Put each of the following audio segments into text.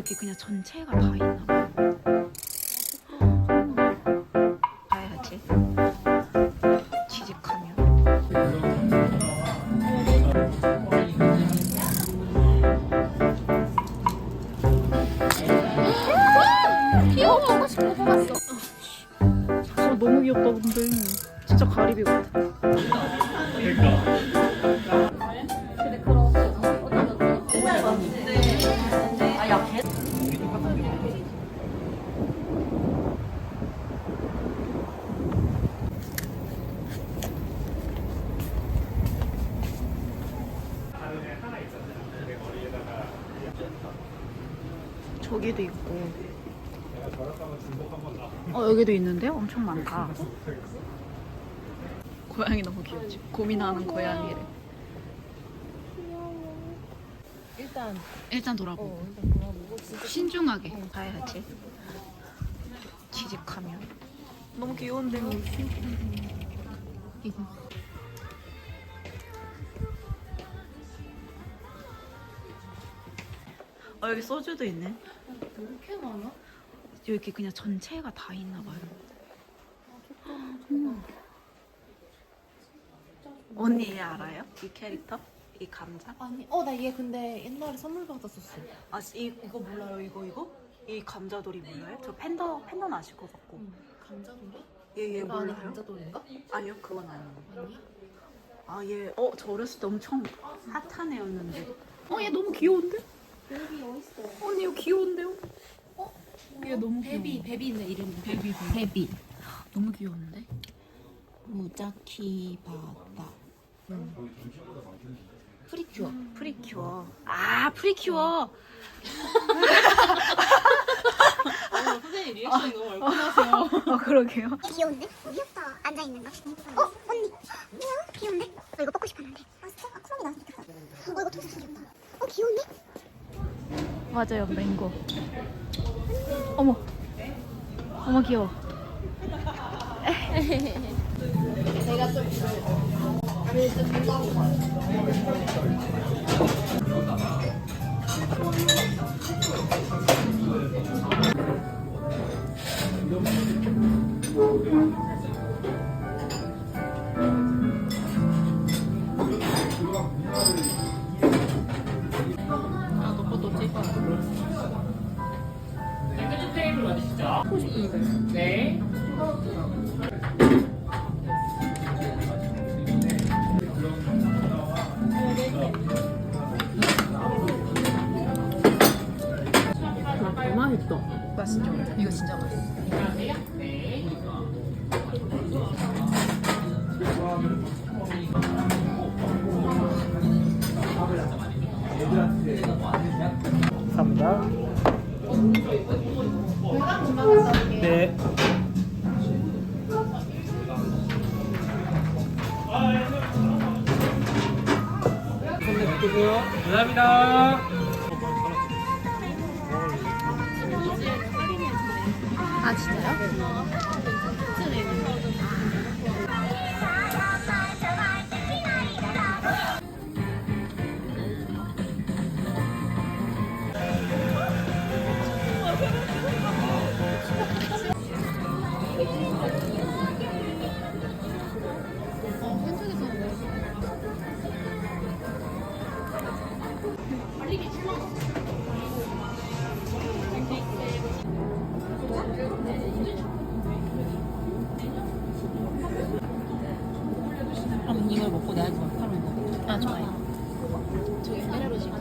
여기 그냥 전체가 다 있나 봐요. 가야지. 취직하면. 귀여워. 하고 싶어 뽑았어. 아, 너무 귀엽다 근데. 진짜 가리비 같아. 저기도 있고. 어 여기도 있는데 엄청 많다. 고양이 너무 귀엽지. 고민하는 고양이를. 일단 일단 돌아보고 어 일단 돌아보고 진짜 신중하게 가야지. 취직하면. 너무 귀여운데 이거. 어 여기 소주도 있네. 왜 이렇게 많아? 여기 그냥 전체가 다 있나 봐요. 언니 얘 알아요? 이 캐릭터? 이 감자? 아니 어 나 얘 근데 옛날에 선물 받았었어. 아, 이, 이거 몰라요? 이거 이거? 이 감자돌이 몰라요? 저 팬더 팬더는 아실 것 같고. 응. 감자돌이? 얘 얘 내가 아는 몰라요? 감자돌인가? 아니요, 그건 아니에요. 아, 얘, 어, 저 어렸을 때 엄청 핫한 애였는데. 어, 얘 너무 귀여운데? 여기 어딨어? 언니, 이거 귀여운데요? 얘 너무 베비 귀여워. 베비 있네 이름이. 베비, 베비. 베비. 너무 귀여운데? 무자키 바다. 응. 프리큐어. 프리큐어. 아, 프리큐어. 선생님 리액션이 너무 얼큰하세요. 아, 그러게요. 귀여운데? 귀엽다. 앉아 있는 거. 어 언니. 뭐야? 귀여운데? 어 이거 뽑고 싶었는데. 아 진짜? 아 쿠랑이 나왔으면 좋겠다. 어 이거 통사선 귀엽다. 어 귀여운데? 맞아요, 맹고. 어머. 어머, 귀여워. 제가 좀 아너 맛있어. 맛있죠? 이거 진짜 맛있어. 네. 감사합니다. 네. 감사합니다. 아 진짜요? 그럼 이걸 먹고 내가 이거 하는 거. 아 좋아요. 저 에메랄로 지금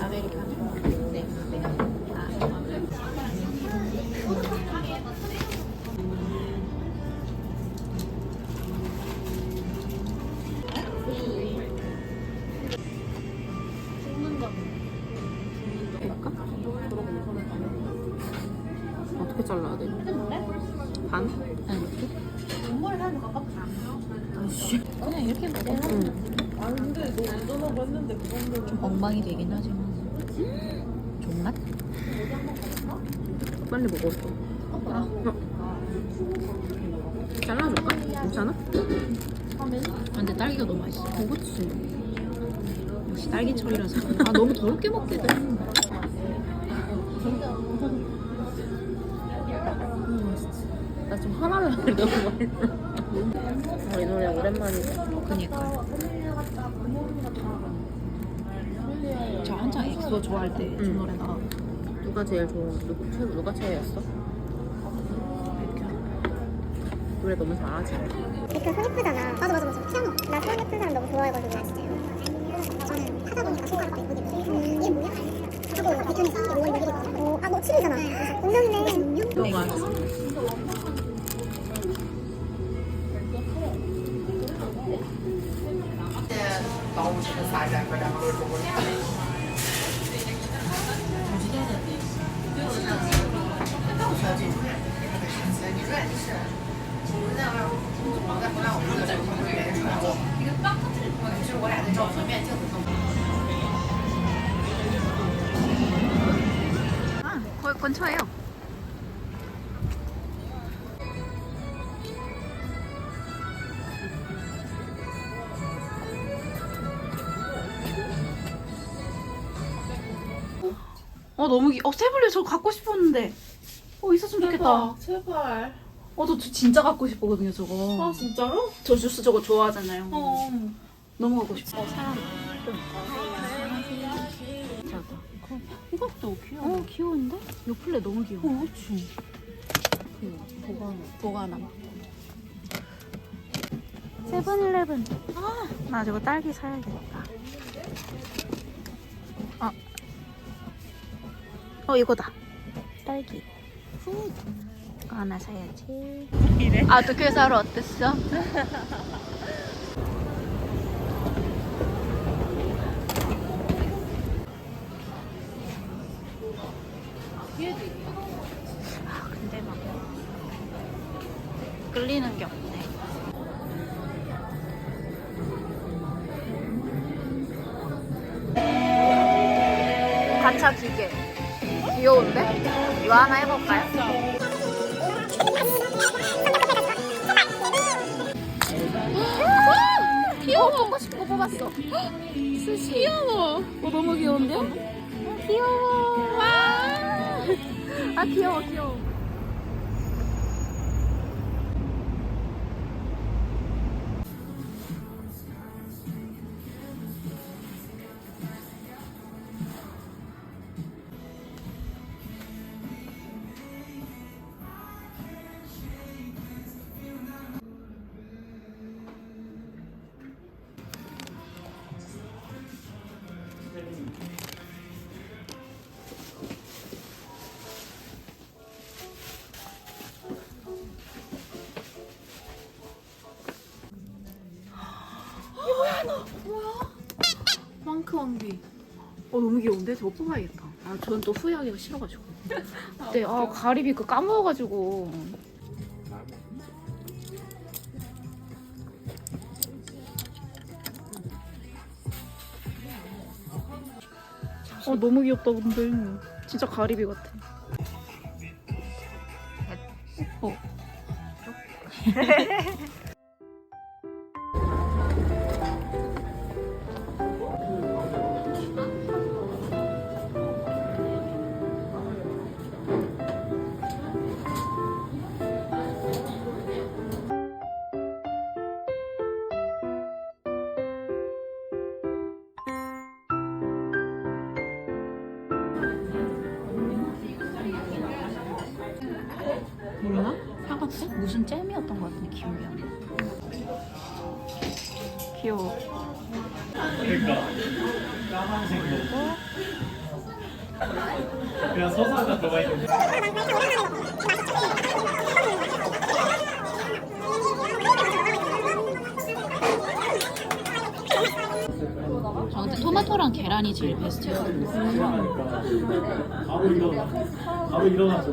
아메리카노. 네. 어떻게 잘라야 돼? 반? 아니, 이렇게? 그냥 이렇게 먹어. 아 근데 너 운전하고 했는데 그거는 좀 엉망이 되긴 하지만. 존맛? 빨리 먹어. 어. 잘라줄까? 괜찮아? 근데 딸기가 너무 맛있어. 그렇지. 역시 딸기철이라서. 아 너무 더럽게 먹게 돼. 나 좀 화날라 그래 너무 맛있어. 이 노래 오랜만이다. 그니까. 저 한창 엑소 좋아할 때그 노래 나. 누가 제일 좋아? 누구 최 누가 최애였어? 노래 너무 잘하지. 백현 손 예쁘잖아. 맞아 맞아 맞아. 피아노. 나손 예쁜 사람 너무 좋아해가지고 나 진짜. 저는 하다 보니까 손가락도 예쁘게 돼. 음, 얘 뭐야? 하고 백현이 상 5월 6일이거든. 어, 아너 7일이잖아. 운명이네. 너무 많았어. 아 거의 근처에요. 어 너무 기. 어 세블리 저 갖고 싶었는데. 어 있었으면 좋겠다. 제발. 어 저 진짜 갖고 싶거든요 저거. 아 진짜로? 저 주스 저거 좋아하잖아요. 어. 너무 갖고 싶어. 이것도 귀여워. 어 귀여운데? 요 플레 너무 귀여워. 어, 그렇지. 그 보관 보관함. 세븐일레븐. 아, 나 저거 딸기 사야겠다. 어 이거다. 딸기. 후. 이거 하나 사야지. 아, 도쿄에서 하루 어땠어? 아, 근데 막 끌리는 게 없네. 가차 기계. 귀여운데? 이거 하나 해볼까요? 귀여워. 뽑고 싶은 거 뽑았어. 스시. 귀여워. 어, 너무 귀여운데? 귀여워. 와. 아, 귀여워, 귀여워. 너무 귀여운데? 저거 뽑아야겠다. 아, 저는 또 후회하기가 싫어가지고. 그때, 아, 가리비 그 까먹어가지고. 어, 너무 귀엽다, 근데. 진짜 가리비 같아. 어. 몰라? 사갔어? 무슨 잼이었던 것 같은데 기억이 안 나. 귀여워. 그러니까 까만색 먹고 그냥 소스가 들어가 있는 아 토마토랑 계란이 제일 베스트야. 그러니까 바로 일어나 바로 일어나서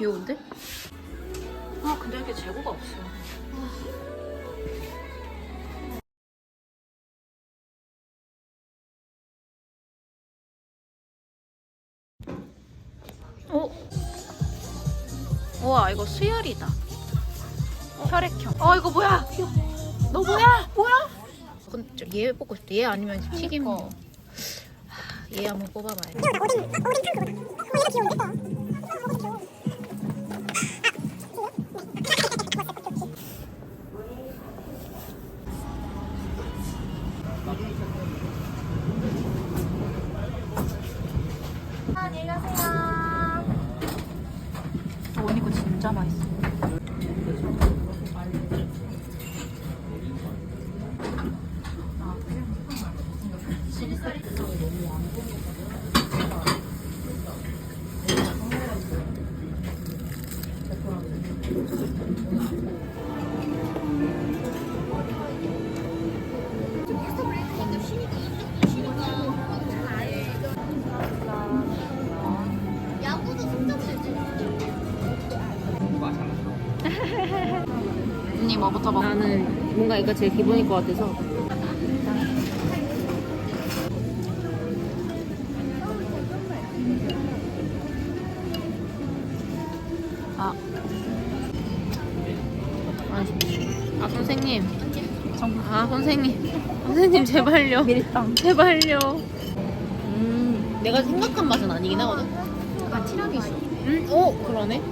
귀여운데? 아, 근데 이렇게 재고가 없어. 어? 우와, 이거 수혈이다. 혈액형. 어, 이거 뭐야? 너 뭐야? 뭐야? 근데 얘 뽑고 싶다. 얘 아니면 튀김. 하, 얘 한번 뽑아봐야 돼. 오뎅, 오뎅 탕 그거다. 어, 얘가 귀여운데? 언니 뭐부터 먹어? 나는 뭔가 이거 제일 기본일 것 같아서. 아, 아 선생님. 아 선생님. 선생님 제발요. 밀당. 제발요. 음 내가 생각한 맛은 아니긴 하거든. 약간 티라미수. 음? 오 그러네